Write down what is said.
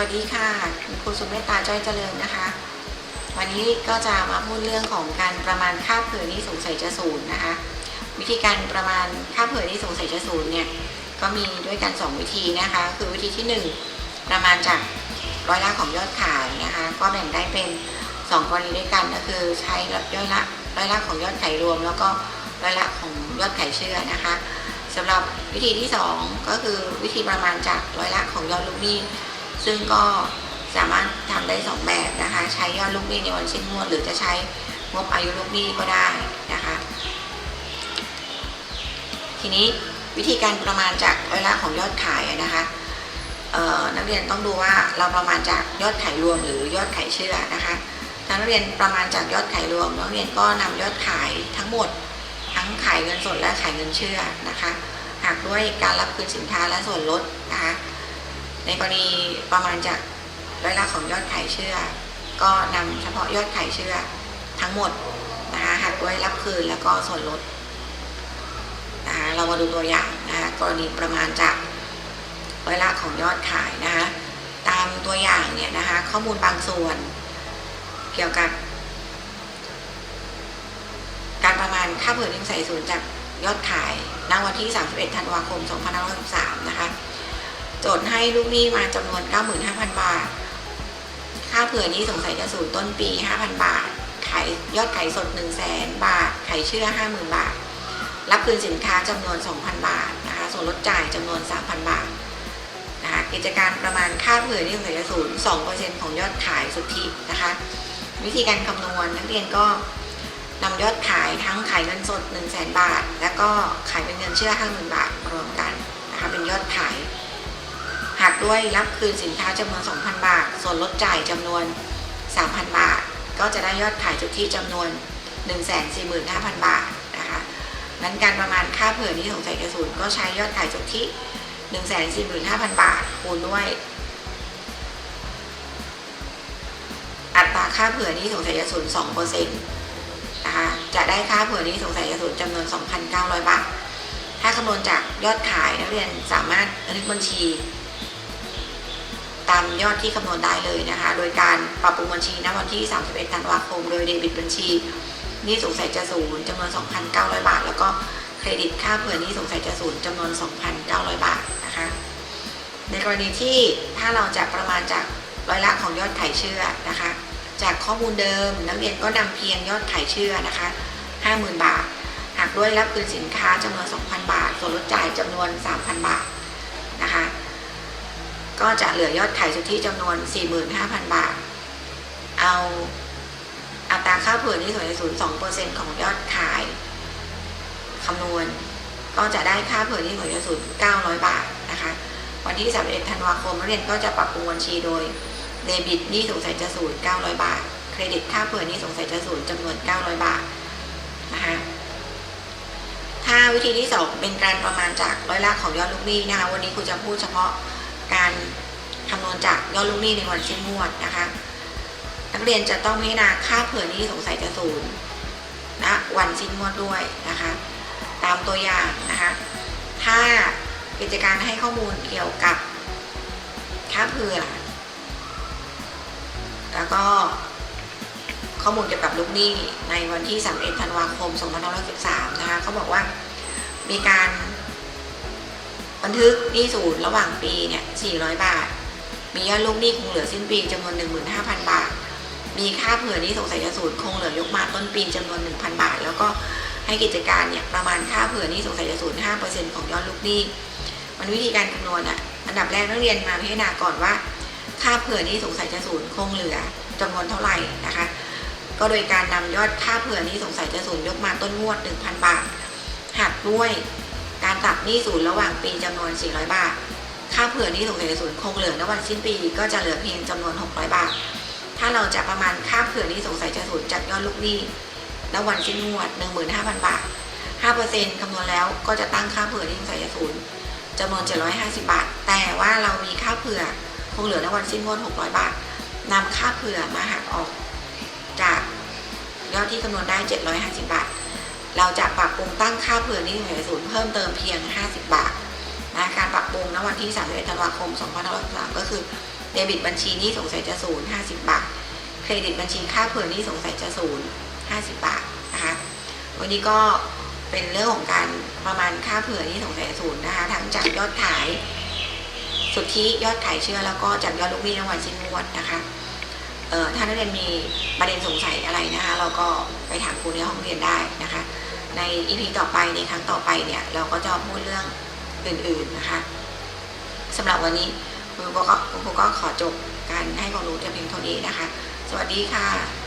วัสดีค่ะคุณครูสุเมตตาจ้อยเจริญนะคะ วันนี้ก็จะมาพูดเรื่องของการประมาณค่าเผื่อหนี้สงสัยจะศูนย์นะคะ วิธีการประมาณค่าเผื่อหนี้สงสัยจะศูนย์เนี่ยก็มีด้วยกัน 2 วิธีนะคะ คือวิธีที่ 1 ประมาณจากร้อยละของยอดขายนะคะ ก็แบ่งได้เป็น 2 กรณีด้วยกันก็คือใช้ร้อยละร้อยละของยอดขายรวม แล้วก็ร้อยละของยอดขายเชื่อนะคะสำหรับวิธีที่ 2 ก็คือวิธีประมาณจากร้อยละของยอดลูกหนี้ ซึ่งก็สามารถทำได้ 2 แบบนะคะ ใช้ยอดลูกหนี้ในวันสิ้นงวด หรือจะใช้งบอายุลูกหนี้ก็ได้นะคะ ทีนี้วิธีการประมาณจากร้อยละของยอดขายนะคะนักเรียนต้องดูว่าเราประมาณจากยอดขายรวมหรือยอดขายเชื่อนะคะถ้านักเรียนประมาณจากยอดขายรวมนักเรียนก็นำยอดขายทั้งหมด ทั้งขายเงินสดและขายเงินเชื่อนะคะหากด้วยการรับคืนสินค้าและส่วนลดนะคะ ในกรณีประมาณจากร้อยละของยอดขายเชื่อ ก็นำเฉพาะยอดขายเชื่อทั้งหมดนะคะหากด้วยรับคืนแล้วก็ส่วนลดนะคะเรามาดูตัวอย่างนะคะกรณีประมาณจากร้อยละของยอดขายนะคะตามตัวอย่างเนี่ยนะคะข้อมูลบางส่วน เกี่ยวกับ การประมาณค่าเผื่อเลี้ยงใส่ศูนย์จากยอดขายณวันที่ 31 ธันวาคม 2563นะคะ โจทย์ให้ลูกหนี้มาจำนวน 95,000 บาท ค่าเผื่อนี้สงสัยจะศูนย์ต้นปี 5,000 บาท ขายยอดขายสด 100,000 บาท ขายเชื่อ 50,000 บาท รับคืนสินค้าจำนวน 2,000 บาทนะคะ ส่วนลดจ่ายจำนวน 3,000 บาทนะคะ กิจการประมาณค่าเผื่อนี้สงสัยจะศูนย์2%ของยอดขายสุทธินะคะ วิธีการคำนวณนักเรียนก็นำยอดขายทั้งขายเงินสด 1 0 0 0 0 0บาท แล้วก็ขายเป็นเงินเชื่อ 50,000 บาทรวมกันนะคะเป็นยอดขายากด้วยรับคืนสินค้าจำนวน 2,000 บาท ส่วนลดจ่ายจำนวน 3,000 บาท ก็จะได้ยอดขายสุดทธิจำนวน 145,000 บาทนะคะนั้นการประมาณค่าเผื่อนี้สงสัยกระสุนก็ใช้ยอดขายสุดทธิ145,000 บาท คูณด้วย อัตราค่าเผื่อนี้สงสัยจะศูนย์2%นะคะจะได้ค่าเผื่อนี้สงสัยจะศูนจำนวน 2,900 บาทถ้าคำนวณจากยอดขายนักเรียนสามารถบันทึกบัญชี ตามยอดที่คำนวณได้เลยนะคะ โดยการปรับปรุงบัญชีณวันที่ 31 ธันวาคม โดยเดบิตบัญชีนี้สงสัยจะศูนย์จำนวน 2,900 บาท แล้วก็เครดิตค่าเผื่อนี้สงสัยจะศูนย์จำนวน 2,900 บาทนะคะ ในกรณีที่ถ้าเราจะประมาณจากร้อยละของยอดขายเชื่อนะคะ จากข้อมูลเดิมนักเรียนก็นำเพียงยอดขายเชื่อนะคะ 50,000 บาทหากด้วยรับคืนสินค้าจำนวน 2,000 บาท ส่วนลดจ่ายจำนวน 3,000 บาท ก็จะเหลือยอดขายสุทธิจำนวน 45,000 บาท เอาอัตราค่าเผื่อนี้ส่วนศูนย์2%ของยอดขายคำนวณ ก็จะได้ค่าเผื่อนี้ส่วนศูนย์900บาทนะคะ วันที่31ธันวาคมนักเรียนก็จะปรับปรุงบัญชีโดยเดบิตนี้สงสัยจะศูนย์900บาท เครดิตค่าเผื่อนี้สงสัยจะศูนย์จำนวน900บาทนะคะถ้าวิธีที่2เป็นการประมาณจากร้อยละของยอดลูกหนี้นะคะวันนี้ครูจะพูดเฉพาะ การคำนวณจากยอดลูกหนี้ในวันสิ้นงวดนะคะ นักเรียนจะต้องพิจารณาค่าเผื่อหนี้สงสัยจะศูนย์ณวันสิ้นงวดด้วยนะคะ ตามตัวอย่างนะคะ ถ้ากิจการให้ข้อมูลเกี่ยวกับค่าเผื่อ แล้วก็ข้อมูลเกี่ยวกับลูกหนี้ในวันที่ 31 ธันวาคม 2513 นะคะเขาบอกว่ามีการ บันทึกหนี้ศูนย์ระหว่างปีเนี่ย400 บาท มียอดลูกหนี้คงเหลือสิ้นปีจำนวน 15,000 บาท มีค่าเผื่อหนี้สงสัยจะศูนย์คงเหลือยกมาต้นปีจำนวน 1,000 บาท แล้วก็ให้กิจการเนี่ยประมาณค่าเผื่อหนี้สงสัยจะศูนย์5%ของยอดลูกหนี้ มันวิธีการคำนวณอะอันดับแรกนักเรียนมาพิจารณาก่อนว่า ค่าเผื่อหนี้สงสัยจะศูนย์คงเหลือจำนวนเท่าไหร่นะคะก็โดยการนำยอดค่าเผื่อนี้สงสัยจะศูนย์ยกมาต้นงวด 1,000 บาท หักด้วย การตัดหนี้ศูนย์ระหว่างปีจำนวน 400 บาท ค่าเผื่อหนี้สงสัยศูนย์คงเหลือในวันสิ้นปีก็จะเหลือเพียงจำนวน 600 บาท ถ้าเราจะประมาณค่าเผื่อหนี้สงสัยจะศูนย์จากยอดลูกหนี้ณวันสิ้นงวด 15,000 บาท 5%คำนวณแล้วก็จะตั้งค่าเผื่อหนี้สงสัยจะศูนย์จำนวน 750 บาท แต่ว่าเรามีค่าเผื่อคงเหลือในวันสิ้นงวด 600 บาทนำค่าเผื่อมาหักออก จากยอดที่คำนวณได้ 750 บาท เราจะปรับปรุงตั้งค่าเผื่อนี้สงสัยศูนย์เพิ่มเติมเพียง 50 บาทนะการปรับปรุงณวันที่ 31 ธันวาคม 2563 ก็คือเดบิตบัญชีนี้สงสัยจะศูนย์50 บาท เครดิตบัญชีค่าเผื่อนี้สงสัยจะศูนย์50 บาทนะคะ วันนี้ก็เป็นเรื่องของการประมาณค่าเผื่อนี้สงสัยศูนย์นะคะทั้งจากยอดขาย สุทธิยอดขายเชื่อแล้วก็จากยอดลูกหนี้รางวัลชิ้นงวดนะคะถ้านักเรียนมีประเด็นสงสัยอะไรนะคะ เราก็ไปถามครูในห้องเรียนได้นะคะ ในอีพีต่อไปในครั้งต่อไปเนี่ย เราก็จะพูดเรื่องอื่นๆนะคะสำหรับวันนี้คุณครูก็คุณครูก็ขอจบการให้ความรู้แต่เพียงเท่านี้นะคะ สวัสดีค่ะ